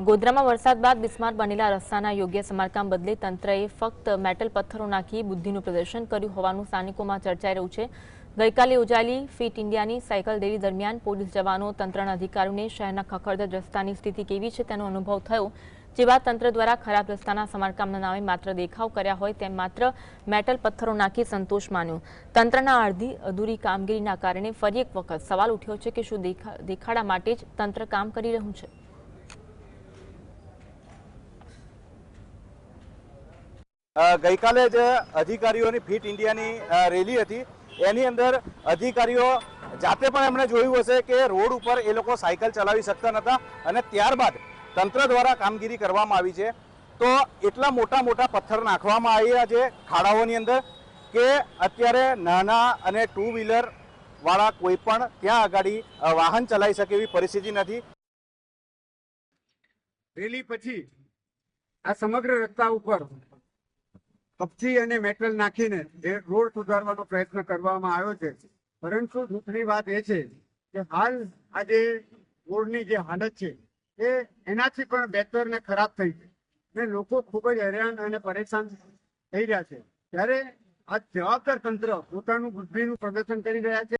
ગોધરામાં વરસાદ બાદ બિસ્માર બનેલા રસ્તાના યોગ્ય સમારકામ બદલે તંત્રએ ફક્ત મેટલ પથ્થરો નાખી બુદ્ધિનું પ્રદર્શન કર્યું હોવાનું સ્થાનિકોમાં ચર્ચાઈ રહ્યું છે. ગઈકાલે યોજાયેલી ફિટ ઇન્ડિયાની સાયકલ રેલી દરમિયાન પોલીસ જવાનો, તંત્રના અધિકારીઓને શહેરના ખખડધજ રસ્તાની સ્થિતિ કેવી છે તેનો અનુભવ થયો, જેવા તંત્ર દ્વારા ખરાબ રસ્તાના સમારકામના નામે માત્ર દેખાવ કર્યા હોય તેમ માત્ર મેટલ પથ્થરો નાખી સંતોષ માન્યો. તંત્રના અડધી અધૂરી કામગીરીના કારણે ફરી એક વખત સવાલ ઉઠ્યો છે કે શું દેખાડા માટે જ તંત્ર કામ કરી રહ્યું છે? ગઈકાલે જ અધિકારીઓની ફિટ ઇન્ડિયાની રેલી હતી. એની અંદર અધિકારીઓ જાતે પણ એમણે જોયું હશે કે રોડ ઉપર એ લોકો સાયકલ ચલાવી શકતા નહોતા અને ત્યારબાદ તંત્ર દ્વારા કામગીરી કરવામાં આવી છે. તો એટલા મોટા મોટા પથ્થર નાખવામાં આવ્યા છે ખાડાઓની અંદર કે અત્યારે નાના અને ટુ વ્હીલર વાળા કોઈ પણ ત્યાં આગળ વાહન ચલાવી શકે એવી પરિસ્થિતિ નથી. રેલી પછી આ સમગ્ર રસ્તા ઉપર કપચી અને મેટલ નાખીને એ રોડ સુધારવાનો પ્રયત્ન કરવામાં આવ્યો છે. પરંતુ દુઃખની વાત એ છે કે હાલ આજે રોડની જે હાલત છે, એ એનાથી પણ બહેતર ને ખરાબ થઈ છે. ને લોકો ખૂબ જ હેરાન અને પરેશાન થઈ રહ્યા છે. ત્યારે આ જવાબદાર તંત્ર પોતાનું બુદ્ધિનું પ્રદર્શન કરી રહ્યા છે.